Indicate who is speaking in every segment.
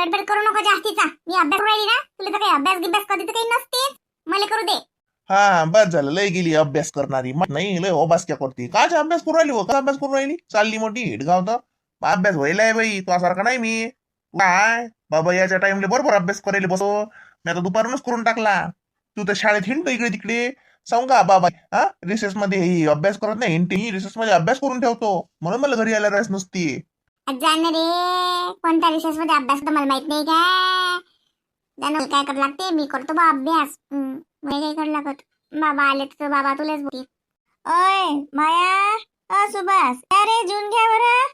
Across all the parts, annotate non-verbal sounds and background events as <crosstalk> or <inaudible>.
Speaker 1: बडबड करू नको जास्तीचा. मी अभ्यास राहिली ना तुला तर काही अभ्यास गिभ्यास कधी तर काही नसते मला करू दे.
Speaker 2: हा बस झालं लय गेली अभ्यास करणारी. मग नाही लय अभ्यास करते. काच अभ्यास करू राहिली हो? का अभ्यास करू राहिली? चालली मोठी हिडगाव तर. अभ्यास व्हायलाय बाई तुझ्यासारखा नाही मी. काय? बाबा याच्या टाइमला बरोबर अभ्यास करायला बसो. मी आता दुपारूनच करून टाकला. तू तर शाळेत हिंडतो इकडे तिकडे. सांगा बाबा? हा? रिसेस मध्ये अभ्यास करत नाही हिंटी रिसेस मध्ये अभ्यास करून ठेवतो. म्हणून मला घरी यायला रस नसती.
Speaker 1: जाण रे. कोणत्या विषयासमध्ये अभ्यास तर मला माहीत नाही काय जाणं काय करावं लागते मी करतो बा अभ्यास. मी काही करावं लागत? बाबा आले तर बाबा तुलाच बोलते ओय माया. अ सुभाष. अरे जून घ्या बरं.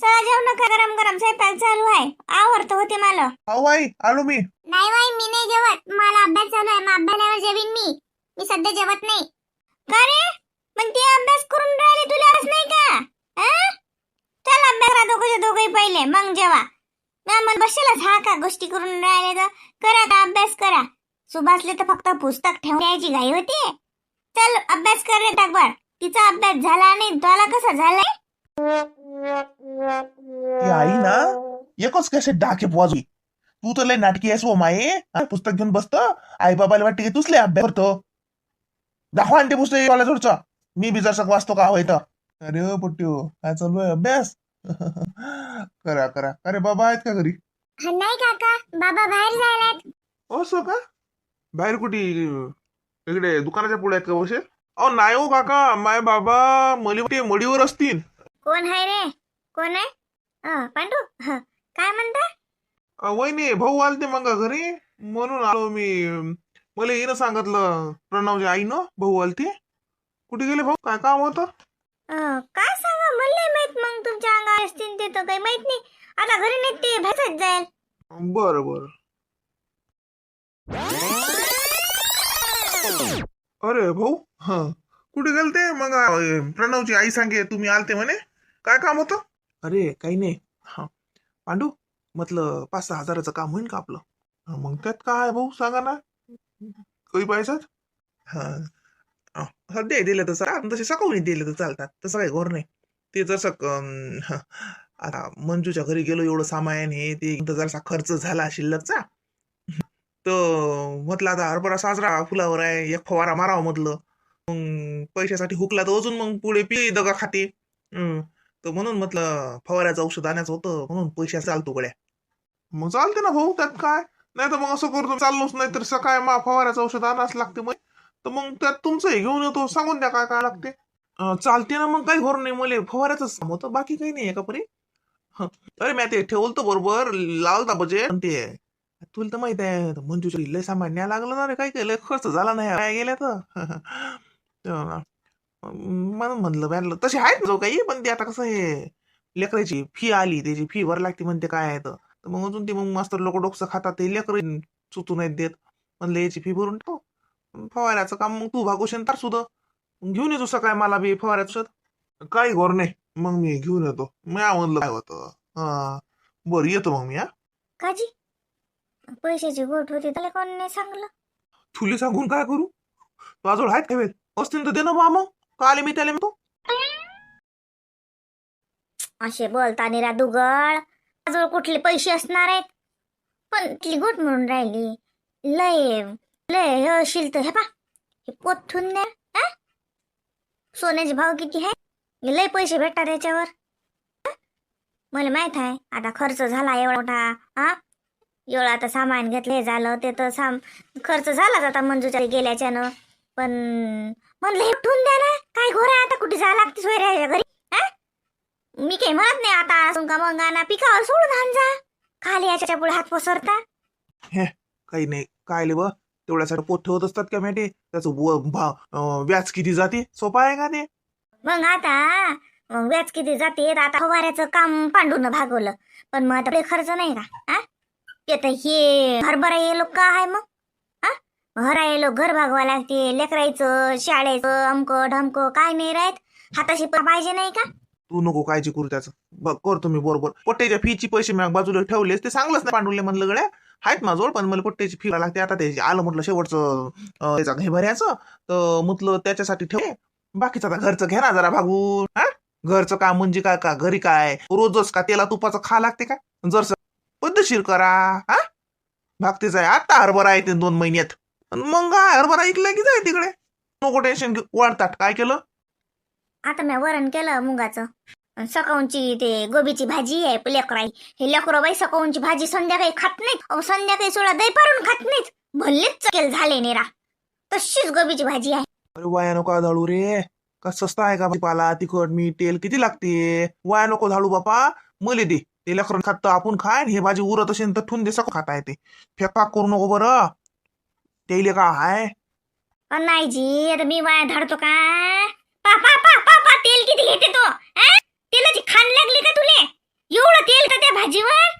Speaker 1: चला जेवण नका गरम गरम स्वयंपाक चालू आहे. आवडतं होते मला.
Speaker 2: हो आई आलो मी.
Speaker 1: नाही बाई मी नाही जेवत. मला अभ्यास चालू आहे. मग अभ्यासावर जेवीन मी. मी सध्या जेवत नाही. का रे? मग ते अभ्यास करून राहिले तुला रस नाही का? चल अभ्यास करा दोघे दोघे पहिले. मग जेवा. मन बसेलच हा का? गोष्टी करून राहिले तर. करा का? अभ्यास करा. सुभाषले तर फक्त पुस्तक ठेवून द्यायची घाई होती. चल अभ्यास कर रे टाकबर तिचा अभ्यास झाला आणि तुला कसा झालाय?
Speaker 2: आई ना एकच कसे डाके वाजवी तू तर लय नाटकी आहेस हो माये. पुस्तक घेऊन बसत. आई बाबाला वाटते की तूच लय अभ्यास करतो. दाखवा आणि ते पुस्तक कॉलेजवरचं मी बी जसं वाचतो का? होय तर अरे हो पुट्टू काय चालू आहे? अभ्यास? <laughs> करा करा. अरे बाबा आहेत का घरी?
Speaker 1: नाही काका. बाबा बाहेर जायला
Speaker 2: असं का? बाहेर कुठे? इकडे दुकानाच्या पुढे आहेत का बसे अहो नाही हो काका. माय बाबा मली मडीवर असतील.
Speaker 1: कोण आहे रे? कोण आहे? अं, पांडू? हं, काय म्हणता?
Speaker 2: अ, वहिनी भाऊ आलते मग घरी. म्हणून आलो मी. मला येणं सांगितलं प्रणवच्या आईनं भाऊ आलते. कुठे गेले भाऊ? काय काम होतं?
Speaker 1: काय सांगा? मला नाही माहीत मग तुमच्या अंगावर असतील ते तर काही माहीत नाही. आता घरी नाही ते भाषात जाईल.
Speaker 2: बरं बरं. अरे भाऊ हा. कुठे गेलते? मग अ, प्रणवची आई सांगे तुम्ही आलते म्हणे. काय काम होतं? अरे काही नाही. हा. पांडू म्हटलं पाच सहा हजाराचं काम होईल का आपलं? मग त्यात काय भाऊ सांगा ना. काही पैसाच हा. सध्या दिलं तर चाल तसे सकाळी दिले तर चालतात तसं काही घोर नाही. ते जसं <laughs> आता मंजूच्या घरी गेलो एवढं सामान हे ते तर जरासा खर्च झाला शिल्लकचा. <laughs> तर म्हटलं आता हरभरा साजरा फुलावर आहे एक फवारा मारावा म्हटलं. मग पैशासाठी हुकला तर अजून मग पुढे पी दगा खाते. तर म्हणून म्हटलं फवाऱ्याचं औषध आणायचं होतं म्हणून पैशा चालतो गड्या. मग चालते ना भाऊ त्यात काय? नाही तर मग असं करतो चाललोच नाही तर सकाळी मा फवाऱ्याचं औषध आणायच लागते मग. तर मग त्यात तुमचं हे घेऊन येतो सांगून द्या काय काय लागते. चालते ना मग काही घर नाही मला फवाऱ्याच होतं बाकी काही नाही का परी अरे मी ते ठेवलं बरोबर लावता बजेट. पण ते तुला तर माहीत आहे मंजूच्या लय सामान न्याय लागलं ना रे काय केलं खर्च झाला नाही काय गेल्या <laughs> तर. म्हणून म्हणलं व्याजलं तसे आहेत जो काही पण ते आता कसं हे लेकराची फी आली त्याची फी भर लागते म्हणते काय आहे तर. मग अजून ते मग मास्तर लोक डोकसं खातात ते लेकर सुचू नाहीत देत. म्हणलं याची फी भरून ठेव फवाऱ्याचं काम मग तू भागोशन तर सुद्धा घेऊन येतो सकाळी मला बी फवाऱ्याचं औषध. काही घोर नाही. मग मी घेऊन येतो. मी म्हणलं काय होतं? हा. बरं येतो मग मी हा.
Speaker 1: काजी पैशाची गोट होती त्याला कोण नाही सांगलं?
Speaker 2: तुले सांगून काय करू? तुझ्याजवळ आहेत का वेळ असतील तर दे ना बा मग. का आले मी त्याला? म्हणतो
Speaker 1: असे बोलता निरा दुगळ. जवळ कुठले पैसे असणार आहेत? पण ती गोट म्हणून राहिली. लय लय हे असेल तर हे पा हे पोथून द्या सोन्याचे भाव किती आहे? लय पैसे भेटतात त्याच्यावर मला माहीत आहे आता खर्च झाला एवढा मोठा हा? एवढं आता सामान घेतलं हे झालं ते तर साम खर्च झालाच आता मंजूच्या गेल्याच्यानं. पण म्हणलं हे ठेवून द्या ना काय घोर आहे आता कुठे जायला लागते सोयऱ्याच्या घरी हा? मी काही म्हणत नाही आता असून का मग गाणं पिकावर सोडून आण जा. खाली याच्यापुढे हात पसरता.
Speaker 2: काही नाही काय ले तेवढ्यासाठी पोट ठेवत असतात का मॅटे त्याचं व्याज किती जाते? सोपा आहे का ते?
Speaker 1: मग आता व्याज किती जाते? आता फवाऱ्याचं काम पांडून भागवलं. पण मग आता खर्च नाही का? हा ते तर हे हरभरा ये लोक का आहे मग. हा हरा ये लोक घर भागवा लागते. लेकरायचं शाळेचं अमक ढमक काय नाही राहत. हाताशी पाहिजे नाही का?
Speaker 2: तू नको काळजी करू त्याचं. बघ करतो मी बरोबर. पोट्ट्याच्या फीची पैसे मी बाजूला ठेवलेस ते सांगलंच नाही पांडुले म्हणलं गड्या. आहेत माझ्याजवळ पण मला कुठेची फी लागते. आता ते आलं म्हटलं शेवटचं अं, त्याचं हे भऱ्याचं तर म्हटलं त्याच्यासाठी ठेव. बाकीचं आता घरचं घ्या ना जरा भागून. हा? घरचं काम म्हणजे काय का घरी काय? रोजच का तेला तुपाचं खा लागते का? जर पद्धतशीर करा. हा? भागतेच आहे. आता हरभरा येते दोन महिन्यात. मग हरभरा ऐकला की जाय तिकडे. नको टेन्शन वाढतात. काय केलं?
Speaker 1: आता मी वरण केलं मुगाचं. सकाळची ते गोबीची भाजी आहे लेकराई. हे लेकरं बाई सकाळची भाजी संध्याकाळी खात नाहीत. संध्याकाळी सोडा दही पारून खात नाहीत. भल्लेच चकेल झाले नेरा. तशीच गोबीची भाजी आहे.
Speaker 2: अरे वाया नको धाडू रे. का स्वस्त आहे का भाजीपाला? तिखट मीठ तेल किती लागते? वाया नको धाडू बापा. मले दे. ते लेकरं खात आपण खाय. हे भाजी उरत असेल तर ठेवून दे सगळं खाता येते फेकाक करू नको बरं. त्याले का हाय?
Speaker 1: अन नाही जी आता मी वाया धाडतो का? पा पा पा पा तेल किती घेते तो? तेलाची खान लागली का तुले? एवढं तेल का त्या भाजीवर?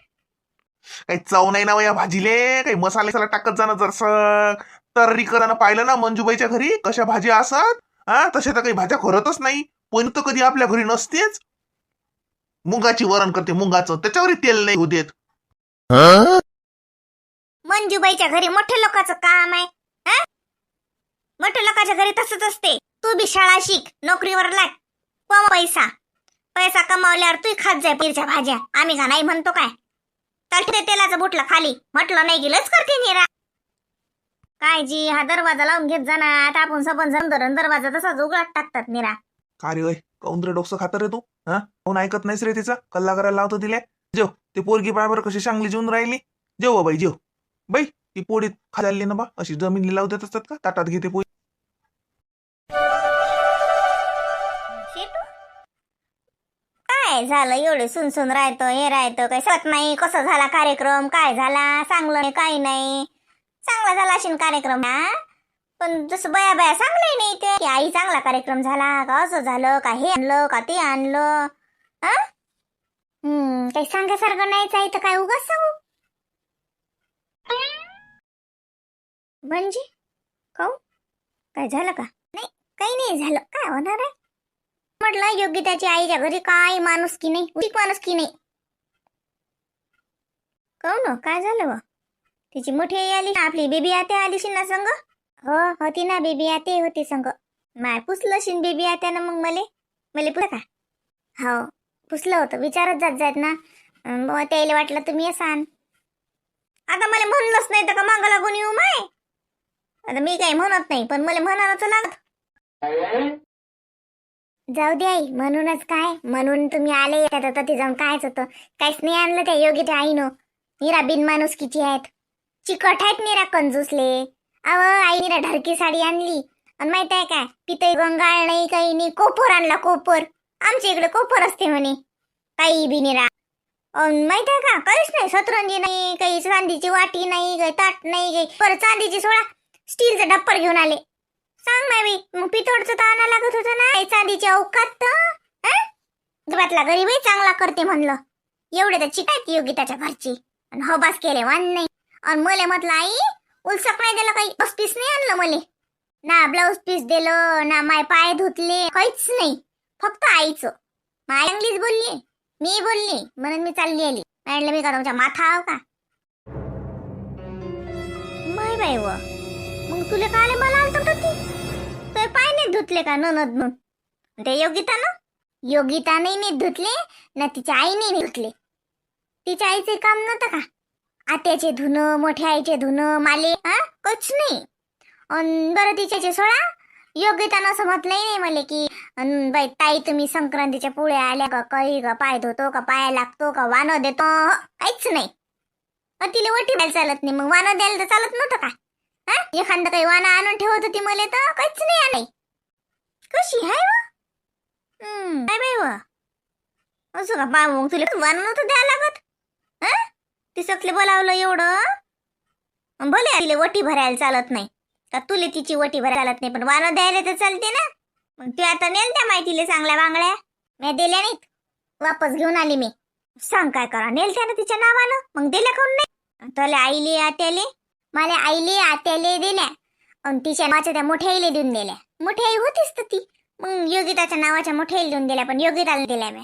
Speaker 2: काही चव नाही ना या भाजीले. काही मसाले मसाला टाकत जाणं जरसं. तर्री करानं पाहिलं ना मंजूबाईच्या घरी. कशा भाज्या असत? हा तशा तर काही भाज्या करतच नाही. पण तर कधी आपल्या घरी नसतेच. मुगाची वरण करते मुगाचं. त्याच्यावरही तेल नाही होऊ देत.
Speaker 1: मंजूबाईच्या घरी मोठ्या लोकांचं काम आहे. हं? मोठ्या लोकांच्या घरी तसंच असते. तू बी शाळा शिक. नोकरीवर लाग. कम पैसा. पैसा तू खात जाय पीरच्या भाज्या. आम्ही का नाही म्हणतो काय? तळते तेलाचं बुटलं खाली. म्हटलं नाही गेलंच करते निरा काय जी हा दरवाजा लावून घेत जाणार आता आपण सबन जण धरण दरवाजा तसाच उघडात टाकतात निरा
Speaker 2: का रे काऊन रे डोकं खात रे तू? हा? कोण ऐकत नाहीस रे तिचा? कल्ला करायला लावतो तिला. जेव ते पोरगी बाबर कशी चांगली जेवून राहिली. जेव हो बाई जेव. बाई ती पोळी खाल्ली ना बा. अशी जमिनी लावू देत असतात का? ताटात घेते पोळी
Speaker 1: काय झालं? एवढे सुनसून राहतो हे राहतो काही सत नाही कसं झाला कार्यक्रम काय झाला? चांगलं नाही काही नाही. चांगला झाला असेल कार्यक्रम हा? पण जसं बया बया सांगलंय नाही ते की आई चांगला कार्यक्रम झाला का असं झालं का हे आणलं का ते आणलं हा? हम्म काही सांगासारखं नाहीच आहे तर काय उगाच सांगू? म्हणजे काऊ? काय झालं का? नाही काही नाही झालं. काय होणार आहे? म्हटलं योग्यताची आईच्या घरी काय माणूस की नाही उचित माणूस की नाही. काऊन हो? काय झालं व? तिची मोठी आई आली आपली बेबी आत्या आली ना संग? हो होती ना बेबी आते होती संग. माय पुसलं शिन बेबी आत्यानं मग मले. मले पुसलं का? हो पुसलं होतं विचारत जात जात ना. बुवा त्याला वाटलं तुम्ही असान आता मला म्हणलंच नाही तर का मागं लागून येऊ माय? आता मी काही म्हणत नाही पण मला म्हणायला लागत. जाऊ दे आई म्हणूनच काय? म्हणून तुम्ही आले त्यात आता ते जाऊन कायच होतं? काहीच नाही आणलं त्या योगी त्या आईनं. निरा बिनमाणूस किती आहेत? चिकट आहेत निरा कंजूसले. अव आई निरा ढरकी साडी आणली. आणि माहीत आहे काय? पितई गंगाळ नाही काही नाही कोपर आणला कोपर. आमच्या इकडे कोपर असते म्हणे. काही बी निरा. माहीत आहे का? काहीच नाही सतरंजी नाही काही चांदीची वाटी नाही काही ताट नाही काही परत चांदीची सोडा स्टीलचा डप्पर घेऊन आले. सांग मावी मग पितोडचं तर आणा लागत होतं ना आई चांदीची तर घरातला गरीबही चांगला करते म्हणलं. एवढे तर चिटायत योगिताच्या घरची. आणि हबास केले वान नाही. आणि मले म्हटलं आई उलसक नाही दिलं काही बस पीस नाही आणलं मले. ना ब्लाऊज पीस दिलं ना माय पाय धुतले काहीच नाही. फक्त आईचं. माय चांगलीच बोलली. मी बोलली. म्हणून मी चालली आली. म्हणलं मी का तुमच्या माथा आव का? माय बाई व. मग तुला काय मला आलं तर पाय धुतले का ननद म्हणून? ते योगितानं? योगिताने नाही धुतले ना तिच्या आईने धुतले. तिच्या आईचे काम नव्हतं का? आत्याचे धुणं मोठ्या आईचे धुणं माले हा? कच नाही. अन बरं तिच्याचे सोळा. योग्यतानं असं म्हटलंही नाही मला की अन बाई ताई तुम्ही संक्रांतीच्या पुढे आल्या का काही का पाय धुतो का पाया लागतो का वानं देतो हो? काहीच नाही. तिले तिला वटी द्यायला चालत नाही मग वानं द्यायला तर चालत नव्हतं का? हा? एखादं काही वाना आणून ठेवत होती मला तर काहीच नाही आणाय कशी आहे व हम्म, काय बाई व असं का पाय मग तुला वन नव्हतं द्यायला लागत हा तिसकले बोलावलं एवढं अन भले तिला वटी भरायला चालत नाही का तुले तिची वटी भरायला चालत नाही पण वानं द्यायला तर चालते ना मग तू आता नेल त्या माहितीले चांगल्या बांगड्या मी दिल्या नाहीत वापस घेऊन आली मी सांग काय करा नेल त्यानं तिच्या नावानं मग दिल्या कोण नाही तुला आईले आत्याले मला आईले आत्याले दिल्या आणि तिच्या नावाच्या त्या मोठ्या आईले देऊन दिल्या मोठी आई होतीच तर ती. मग योगिताच्या नावाच्या मोठ्या आईला देऊन दिल्या पण योगिताला दिल्या मी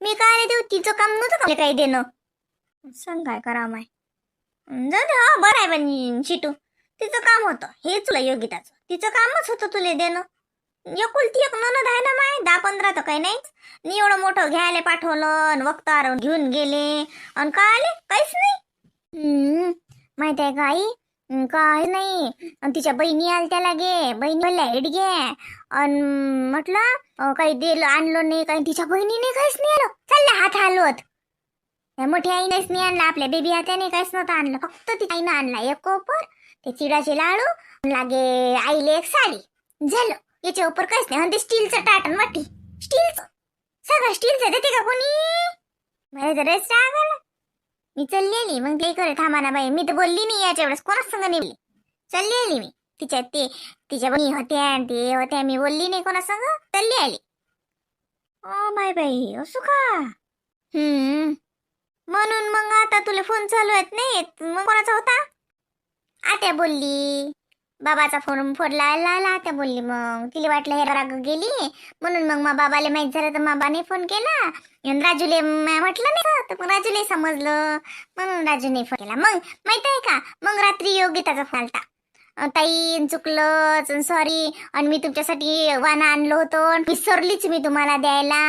Speaker 1: मी काय देऊ? तिचं काम नव्हतं का काही देणं? सांग काय करा माय. जाऊ दे हा बरं आहे पण शिटू. तिचं काम होतं. हे तुला योगिताचं. तिचं कामच होतं तुला देणं. एकुलती एक ननद आहे ना माय दहा पंधरा तर काही नाहीच. मी एवढं मोठं घ्यायला पाठवलं आणि वक्तार घेऊन गेले आणि काय आले? काहीच नाही. माहिती आहे का आई? काय नाही. आणि तिच्या बहिणी आल्या लागे. बहिणी लाइट घे. आणि म्हटलं काही दिलं आणलं नाही काही तिच्या बहिणीने काहीच नाही आलं चाललं हात हलवत. मोठी मोठ्या आईनेच नाही आणलं आपल्या बेबी हात्याने काहीच नव्हतं आणलं. फक्त ती आईनं आणला एक कोपर ते चिडाचे लाडू लागे आईले एक साडी. झालं. याच्या उपर काहीच नाही. ते स्टीलचं टाटन वाटी स्टीलचं. सगळं स्टीलचं. देते का कोणी? मला तर राग आला. मी चालली आली. मग ते करे थांबा ना बाई. मी तर बोलली नाही याच्या वेळेस कोणाच संग नाही बोलली. चालली आली मी. तिच्या ते तिच्या बहिणी होत्या आणि ते होत्या. मी बोलली नाही कोणा संग. चालली आली. ओ बाय बाई असू का? हम्म. म्हणून मग आता तुला फोन चालू आहेत नाही मग कोणाचा होता? आत्या बोलली. बाबाचा फोन फोडला आला त्या बोलली मग. तिला वाटलं हे राग गेली. म्हणून मग मा बाबाला माहीत झालं तर बाबाने फोन केला. राजूले म्हटलं नाही तर मग राजूले समजलं. म्हणून राजूने फोन केला. मग माहीत आहे का? मग रात्री योगिताचा फोन आलता. ताई चुकलं सॉरी आणि मी तुमच्यासाठी वाना आणलं होतं. विसरलीच मी तुम्हाला द्यायला.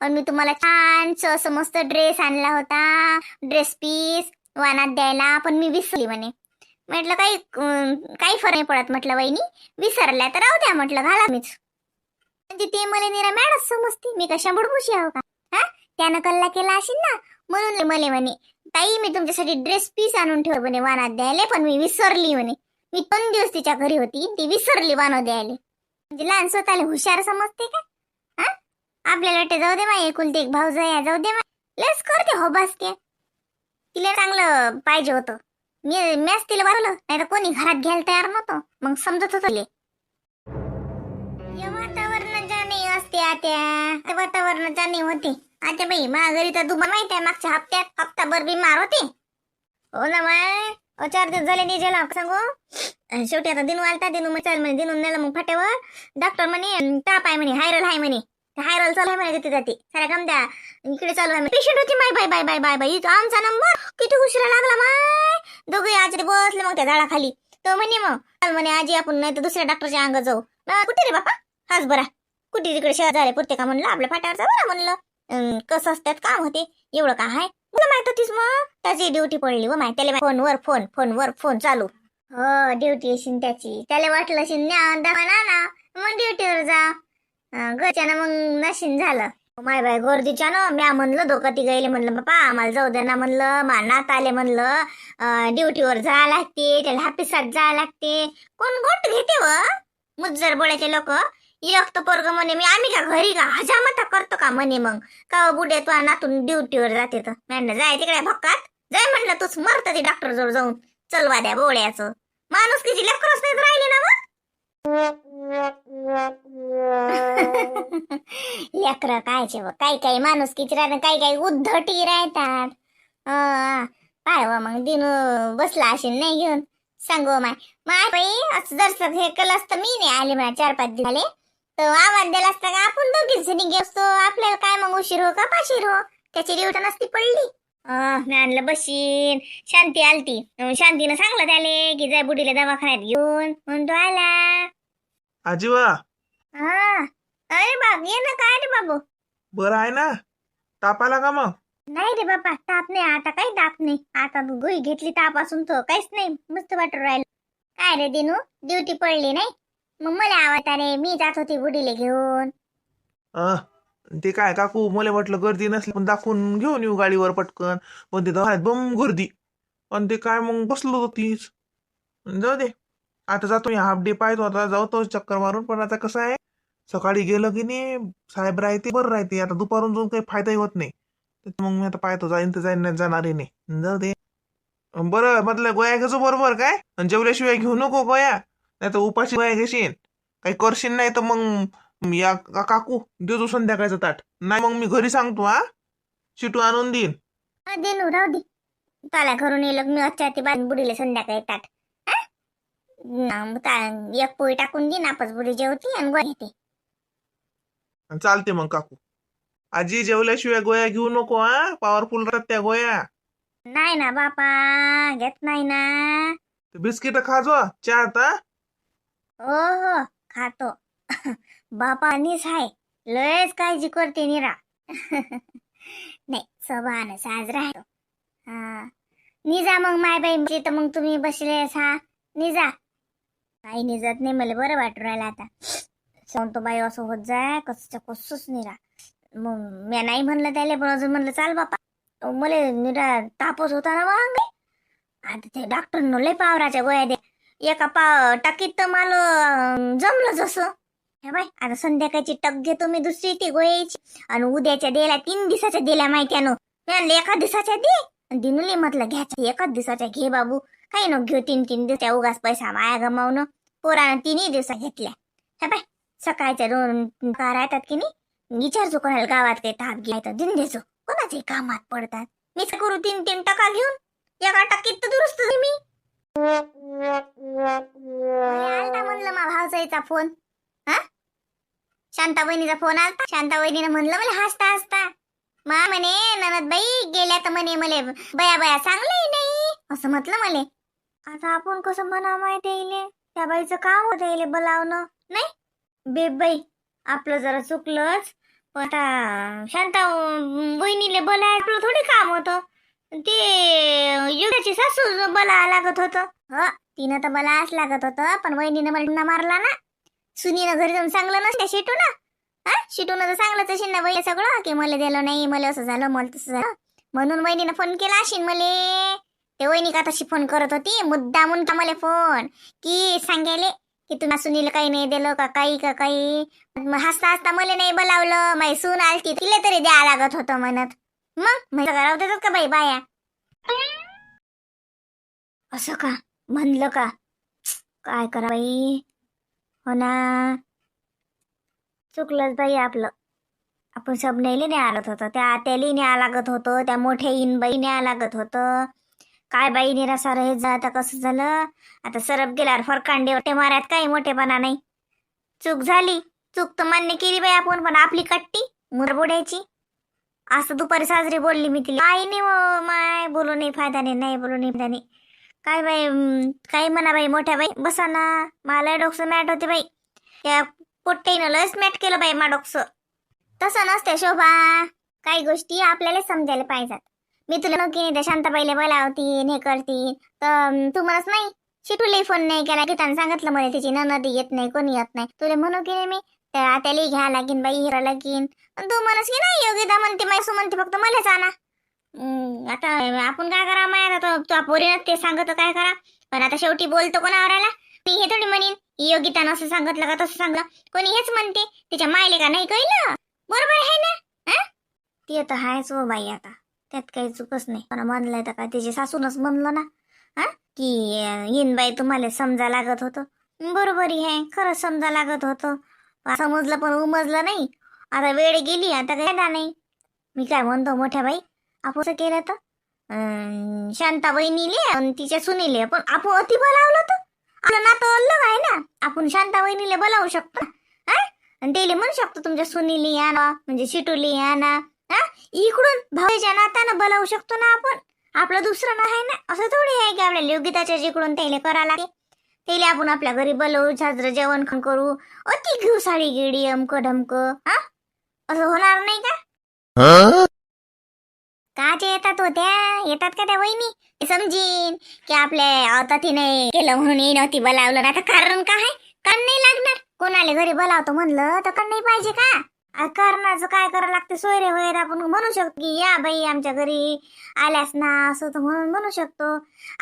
Speaker 1: आणि मी तुम्हाला छान असं मस्त ड्रेस आणला होता. ड्रेस पीस वानात द्यायला. पण मी विसरली म्हणे. म्हटलं काही काही फरक नाही पडत म्हटलं वहिनी. विसरल्या तर राहू द्या म्हटलं घाला मीच. म्हणजे ते मला निरा मॅडच समजते मी कशा बुडबुशी आहो का? हा? त्यानं कल्ला केला असेल ना म्हणून मला म्हणे ताई मी तुमच्यासाठी ड्रेस पीस आणून ठेव म्हणे वानात द्यायला पण मी विसरली म्हणे. मी दोन दिवस तिच्या घरी होती ती विसरली वानो द्यायला. म्हणजे लहान स्वतःला हुशार समजते का? हा? आपल्याला वाटते जाऊ दे माय एकुलते एक भाऊ जाऊ दे माय. लस करते हो बस त्या तिला चांगलं पाहिजे होतं. मी मॅच तिला वारवलं नाही तर कोणी घरात घ्यायला तयार नव्हतं. मग समजत होतं. वातावरण या जाणे असते आत्या. वातावरण जाणे होते. आत्या बाई माघरी तर तुम्हाला माहीत आहे मागच्या हप्त्यात हप्ताभर बिमार होते. हो ना माय चार दिवस झाले नाही जेला सांगू? शेवटी आता दिनू आलता दिनू मग चाल म्हणे दिनू नेला मग फाट्यावर. डॉक्टर म्हणे ताप आहे म्हणे हायरल आहे म्हणे. हायरल चालू आहे म्हणे तिथे जाते सारा काम द्या इकडे चालू आहे पेशंट होती माय बाय बाय बाय बाय बाय. इथं आमचा नंबर किती उशिरा लागला माय. दोघे आजरी बसले मग त्या झाडाखाली. तो म्हणे मग चल म्हणे आजी आपण नाही तर दुसऱ्या डॉक्टरच्या अंग जाऊ. कुठे रे बापा? हाच बरा. कुठे तिकडे शहर झाले पुरते का म्हणलं? आपल्या फाट्यावरचा बरा म्हणलं. कसं असतात काम होते? एवढं काय आहे तुला माहीत होतीस मग? त्याची ड्युटी पडली व माय. त्याला फोनवर फोन फोनवर फोन चालू. हो ड्युटी असेल त्याची. त्याला वाटलं असेल न्या ना मग ड्युटीवर जा. अं, मग नशीन झालं. माय बाय गर्दीच्या ना म्या म्हणलं धोका ती गेले म्हणलं बापा आम्हाला जाऊ दे ना म्हणलं मानात आले म्हणलं अं, ड्युटीवर जावं लागते त्याला हापिसात जावं लागते. कोण गोट घेते व? मुज्जर बोळ्याचे लोक. एक तर पोरग म्हणे मी आम्ही का घरी का? हजामता करतो का म्हणे मग? का हो बुडे तू नातून ड्युटीवर जाते तर? म्हणलं जाय तिकडे भक्कात. जाय म्हणलं तूच मरत ते डॉक्टर जवळ जाऊन. चलवा द्या बोळ्याचं. माणूस किती लेकरच नाही राहिले ना मग? <laughs> लेकर कायचे व हो, काही काही माणूस किती राहतात काही काही उद्धटी राहतात. अं, पाय व मग दिनू बसला असेल नाही घेऊन. सांगू माय माय बाई असं जर हे केलं असतं मी नाही आले म्हणा चार पाच दिवस तर आवाज दिला असता का आपण दोघीच जणी असतो आपल्याला काय मग उशीर हो का पाशीर हो? त्याची ड्युटी नसती पडली. मी आणलं बशीन. शांती आलती. शांतीनं सांगलं त्याले की जाय बुडीला दवाखान्यात घेऊन. म्हणून तो आला.
Speaker 2: आजीवा
Speaker 1: हा. अरे बाब ये ना काय रे बाबू?
Speaker 2: बरं आहे ना. ताप आला का मग?
Speaker 1: नाही रे बाबा ताप नाही. आता काही ताप नाही. आता गोळी घेतली तापासून तो काहीच नाही. मस्त वाटून राहिलं. काय रे दिनू? ड्युटी पडली नाही? मग मला आवाज अरे मी जात होती बुडीले घेऊन.
Speaker 2: अं, ते काय काकू मला म्हटलं गर्दी नसली पण दाखवून घेऊन येऊ गाडीवर पटकन. पण ते दवाखान्यात बम गर्दी. पण ते काय मग बसलो होतो तीच. जाऊ दे. आता जातो मी हाफ डे पाहतो आता जाऊतो चक्कर मारून. पण आता कसं आहे सकाळी गेलं की नाही साहेब राहते बरं राहते. आता दुपारून जाऊन काही फायदाही होत नाही. तर मग मी आता पाहतो जाईन तर जाईन नाही जाणारही नाही. जाऊ दे. बरं म्हटलं गोया घेचो बरोबर काय? जेवल्याशिवाय घेऊ नको गोया नाही तर उपाशी गोया घेशील काही करशील नाही तर मग या का- काकू? देतो संध्याकाळचं ताट. नाही मग मी घरी सांगतो हा? शिटू आणून देईन.
Speaker 1: हा दिनू राहू दे. त्याला घरून येलं मी अच्छा ते बाजून बुडीले संध्याकाळी ताट. हा? न, ता- एक पोळी टाकून दे नापच बुडी जेवती आणि गोळी घेते.
Speaker 2: चालते मग काकू. आजी जेवल्याशिवाय गोया घेऊ नको हा? पॉवरफुल राहतात त्या गोया
Speaker 1: नाही ना बापा घेत नाही ना.
Speaker 2: बिस्किट खा जो चार ता.
Speaker 1: हो हो खातो. बापानीच हाय. लयच काळजी करते निरा. <laughs> नाही स्वभावानं साजरा आहे हा. निजा मग माय बाई तर मग तुम्ही बसले हा? निजा. काही निजत नाही मला बरं वाटू राहिलं आता. <sniffs> सांगतो बाई असं होत जाय कसं कसच निरा. मग मी नाही म्हणलं त्याला पण अजून म्हणलं चाल बापा. मला निरा तापच होता ना मग आता ते डॉक्टरनं लय पावराच्या गोळ्या दे एका पा टाकीत तर मला जमलं जसं. हे बाय आता संध्याकाळची टक घेतो मी दुसरी ती गोळ्याची. आणि उद्याच्या देला तीन दिवसाच्या दिल्या माहित्यानं. मी आणलं एका दिवसाच्या दे. आणि म्हटलं घ्यायच्या एकाच दिवसाच्या घे बाबू. काही नको घेऊ तीन तीन दिवसाच्या उगाच पैसा माया गमावणं पोरानं तिन्ही दिवसा घेतल्या. हे बाय सकाळच्या दोन कार राहतात की नाही? विचारचो कोणाला गावात काही ताप घ्याय तर दिन देचो कोणाचे कामात पडतात. मी करू तीन तीन टका घेऊन. एका टक्कीत तर दुरुस्त मी. आलता म्हणलं मा भावसाईचा फोन. हा? शांता बहिणीचा फोन आलता. शांता बहिणीनं म्हणलं मला हसता हसता. मा म्हणे ननद बाई गेल्या तर म्हणे मले बया बया चांगलंही नाही. असं म्हटलं मले. आता आपण कसं म्हणा माहिती येईल त्या बाईचं काम होतं येईल बोलावणं नाही? बेब बाई आपलं जरा चुकलंच. पण आता शांता अं, बहिणीले बोलाय आपलं थोडी काम होतं. ते युगाची सासू बोला लागत होतं. ह तिनं तर मला लागत होतं पण वहिनीनं मला मारला ना. सुनीनं घरी जाऊन सांगलं नसत्या शिटू ना हा? शिटून तर सांगलंच असेल ना बाई सगळं. की मला दिलं नाही मला असं झालं मला तसं झालं. म्हणून वहिनीनं फोन केला असेल मले. ते वहिनी का तशी फोन करत होती? मुद्दा म्हणता मला फोन की सांगायले की तुम्हाला सुनील काही नाही दिलं का काही का काही? हसता हसता मला नाही बोलावलं. माई सून आलती तिला तरी द्या लागत होतं म्हणत. मग? म्हणजे देतात का बाई बाया? असं का? म्हणलं का? काय करा बाई? हो ना. चुकलंच बाई आपलं. आपण सब नेली न्या होतं. त्या आत्याली न्या लागत होतं. त्या मोठ्या इन बाई न्या लागत होतं. काय बाई निरासार हे जा आता कसं झालं? आता सरप गेल्यावर फरकांडे वाटे माऱ्यात काही मोठेपणा नाही? चूक झाली. चूक तर मान्य केली बाई आपण पण आपली कट्टी मुरबुड्याची. असं दुपारी साजरी बोलली मी तिला. काही नाही हो माय बोलू नाही फायदा नाही नाही बोलू नाही फायदा नाही. काय बाई काही म्हणा बाई मोठ्या बाई बसा ना. मला डोकसं मॅट होते बाई. त्या पोट्टेनं लस मॅट केलं बाई मा डोकसं. तसं नसते शोभा. काही गोष्टी आपल्याला समजायला पाहिजेत. मी तुला नक्की त्या शांताबाईला बोलावतीन हे करतीन. तर तू म्हणत नाही शिटूलाही फोन नाही केला. की त्यानं सांगितलं मला तिची ननदी येत नाही कोणी येत नाही. तुला म्हणू की नाही मी? त्या त्याला घ्या लागीन बाई हिरा लागीन. तू म्हणस की नाही योगिता म्हणते मैसू म्हणते फक्त मलाच आणा. आता आपण काय करा माय आता तुझ्या पोरीनं ते सांगत काय करा? पण आता शेवटी बोलतो कोणावर आला मी हे थोडी म्हणेन. योगितानं असं सांगितलं का तसं सांगलं कोणी हेच म्हणते तिच्या मायले का नाही कळलं? बरोबर आहे ना? ते ती आता हायच हो बाई आता. त्यात काही चुकच नाही. पण म्हणलंय तर काय? तिचे सासूनच म्हणलं ना. हा? की अं, येईन बाई तुम्हाला समजा लागत होतं. बरोबर आहे. खरंच समजा लागत होतं. समजलं पण उमजलं नाही. आता वेळ गेली आता काय नाही. मी काय म्हणतो मोठ्या बाई? आपोस केलं तर? अं, शांता बहिणीले आणि तिच्या सुनीले पण आपण अति बोलावलं तर? आपलं नातं अलग आहे ना? आपण शांता बहिणीले बोलावू शकतो हा? आणि त्याला म्हणू शकतो तुमच्या सुनीली या ना म्हणजे शिटुली या ना हा? इकडून भावाच्या नात्यानं बोलावू शकतो ना आपण? आपलं दुसरं ना आहे ना? असं थोडी आहे की आपल्या योगिताच्या जिकडून त्याला करा लागेल. त्याला आपण आपल्या घरी बोलवू साजरं जेवण खण करू. अति घेऊ साडी गिडी अमक ढमक हा? असं होणार नाही का? काचे येतात होत्या? येतात का त्या वहिनी? समजीन की आपल्या आता नाही केलं म्हणून येईन होती बोलावलं ना आता कारण काय? कण नाही लागणार. कोणाला घरी बोलावतो म्हणलं तर कण नाही पाहिजे का? करणाचं काय करावं लागते? सोयरे वगैरे आपण म्हणू शकतो की या बाई आमच्या घरी आल्यास ना असं तर म्हणून म्हणू शकतो.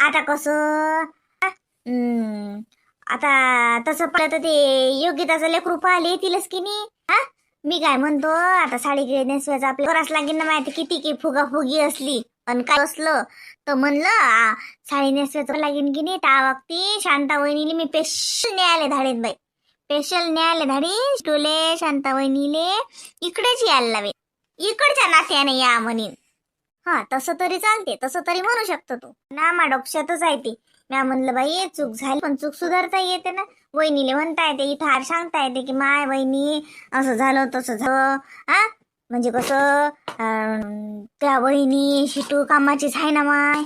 Speaker 1: आता कसं? आता तसं पाहिलं तर ते योग्यताचं लेकरू पाहिले येतीलच की नाही मी काय म्हणतो आता साडी गिळी नेसवायचं आपल्या करावंच लागेल ना माहिती किती की फुगाफुगी असली. आणि काय असलं तर म्हणलं आ, साडी नेसवायचं लागेल की नाही त्या बाबतीत शांता वहिनीले मी स्पेशल न्यायालय धाडेन बाई. स्पेशल न्यायालय धाडीन टोले शांता वहिनीले इकडेच यायला लावे इकडच्या नात्याने या म्हणीन. हा तसं तरी चालते तसं तरी म्हणू शकतो तू. ना मा आहे ते. म्या म्हणलं बाई चूक झाली. पण चूक सुधारता येते ना. वहिनीले म्हणता येते इथं हार सांगता येते की माय वहिनी असं झालं तसं झालं. हा? म्हणजे कसं? अं, त्या वहिनी शिटू कामाचीच आहे ना माय.